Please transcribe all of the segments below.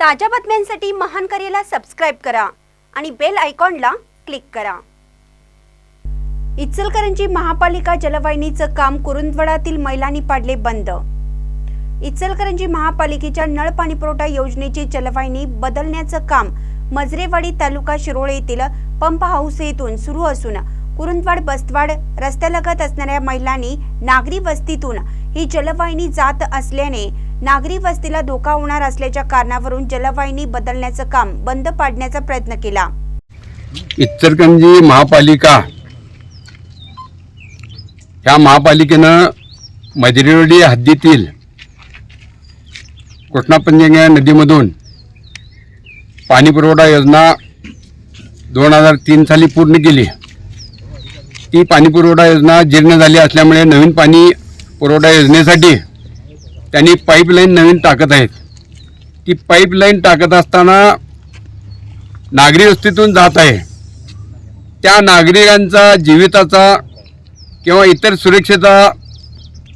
ताज्या बातम्यांसाठी महान करेला सबस्क्राईब करा आणि बेल आयकॉनला क्लिक करा. इचलकरंजी महापालिका जलवाहिनीचं काम कुरुंदवडातील महिलांनी पाडले बंद. इचलकरंजी महापालिकेच्या नळ पाणी पुरवठा योजनेची जलवाहिनी बदलण्याचं काम मजरेवाडी तालुका शिरोळे येथील पंप हाऊस येथून सुरू असून कुरुंदवाड बसवाड रस्त्यालगत असणाऱ्या महिलांनी नागरी वस्तीतून ही जलवाहिनी जात असल्याने नागरी वस्तीला धोका होणार असल्याच्या कारणावरून जलवाहिनी बदलण्याचं काम बंद पाडण्याचा प्रयत्न केला. इचलकरंजी महापालिका या महापालिकेनं मजरेवाडी हद्दीतील कृष्णापंजंगा नदीमधून पाणीपुरवठा योजना दोन हजार तीन साली पूर्ण केली. ती पाणीपुरवठा योजना जीर्ण झाली असल्यामुळे नवीन पाणी पुरवठा योजनेसाठी त्यांनी पाईपलाईन नवीन टाकत आहेत. ती पाईपलाईन टाकत असताना नागरी वस्तीतून जात आहे. त्या नागरिकांचा जीविताचा किंवा इतर सुरक्षेचा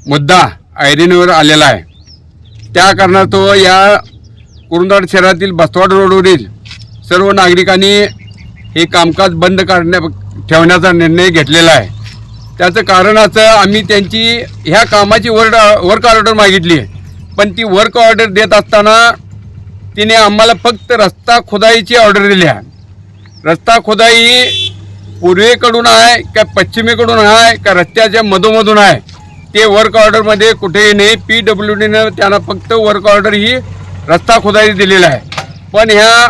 मुद्दा ऐरणीवर आलेला आहे. त्या कारणास्तव या कुरुंदवाड शहरातील बसवाड रोडवरील सर्व नागरिकांनी हे कामकाज बंद करण्या ठेवण्याचा निर्णय घेतलेला आहे. त्याचं कारणाचं आम्ही त्यांची ह्या कामाची वर्ड वर्क ऑर्डर मागितली. पण ती वर्क ऑर्डर देत असताना तिने आम्हाला फक्त रस्ता खोदाईची ऑर्डर दिली आहे. रस्ता खोदाई पूर्वेकडून आहे का पश्चिमेकडून आहे का रस्त्याच्या मधोमधून आहे? ते वर्क ऑर्डरमध्ये कुठेही नाही. पी डब्ल्यू डीनं त्यांना फक्त वर्क ऑर्डर ही रस्ता खोदाई दिलेला आहे. पण ह्या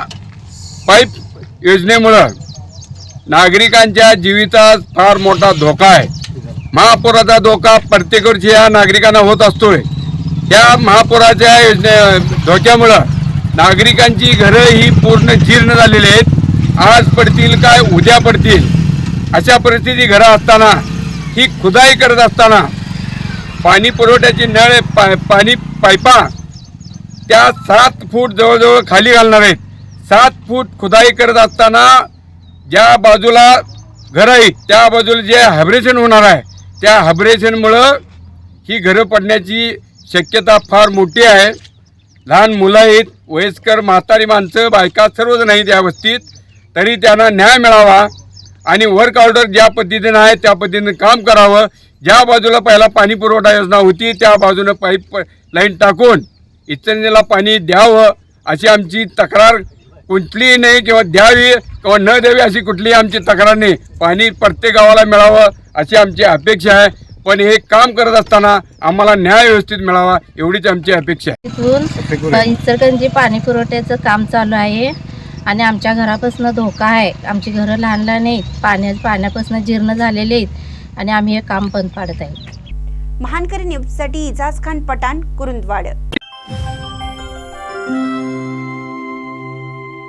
पाईप योजनेमुळं नागरिकांच्या जीवितात फार मोठा धोका आहे. महापुराचा धोका प्रत्येक वर्षी या नागरिकांना होत असतोय. या महापुराच्या योजने धोक्यामुळं नागरिकांची घरं ही पूर्ण जीर्ण झालेली आहेत. आज पडतील काय उद्या पडतील? अशा परिस्थिती घरं असताना ही खुदाई करत असताना पाणी पुरवठ्याची नळ पा पाणी पाईपा त्या सात फूट जवळजवळ खाली घालणार आहेत. सात फूट खुदाई करत असताना ज्या बाजूला घर आहेत त्या बाजूला जे हायब्रेशन होणार आहे त्या हायब्रेशनमुळं ही घरं पडण्याची शक्यता फार मोठी आहे. लहान मुलं आहेत वयस्कर म्हातारी माणसं बायका सर्वजण आहेत या वस्तीत. तरी त्यांना न्याय मिळावा आणि वर्क ऑर्डर ज्या पद्धतीनं आहे त्या पद्धतीनं काम करावं. ज्या बाजूला पहिला पाणी पुरवठा योजना होती त्या बाजूनं पाईप लाईन टाकून इचलकरंजीला पाणी द्यावं अशी आमची तक्रार कुठलीही नाही किंवा द्यावी. किंवा न द्यावी अशी कुठलीही आमची तक्रार नाही. पाणी प्रत्येक गावाला मिळावं अशी आमची अपेक्षा आहे. पण हे काम करत असताना आम्हाला न्याय व्यवस्थित मिळावा एवढीच आमची अपेक्षा आहे. तिथून इचलकरंजी पाणी पुरवठ्याचं काम चालू आहे आणि आमच्या घरापासून धोका आहे. आमची घरं लहान लहान आहेत. पाण्या पाण्यापासून जीर्ण झालेले आहेत आणि आम्ही हे काम बंद पाडत आहे. महानकरी न्यूजसाठी इजाज खान पठाण कुरुंदवाड.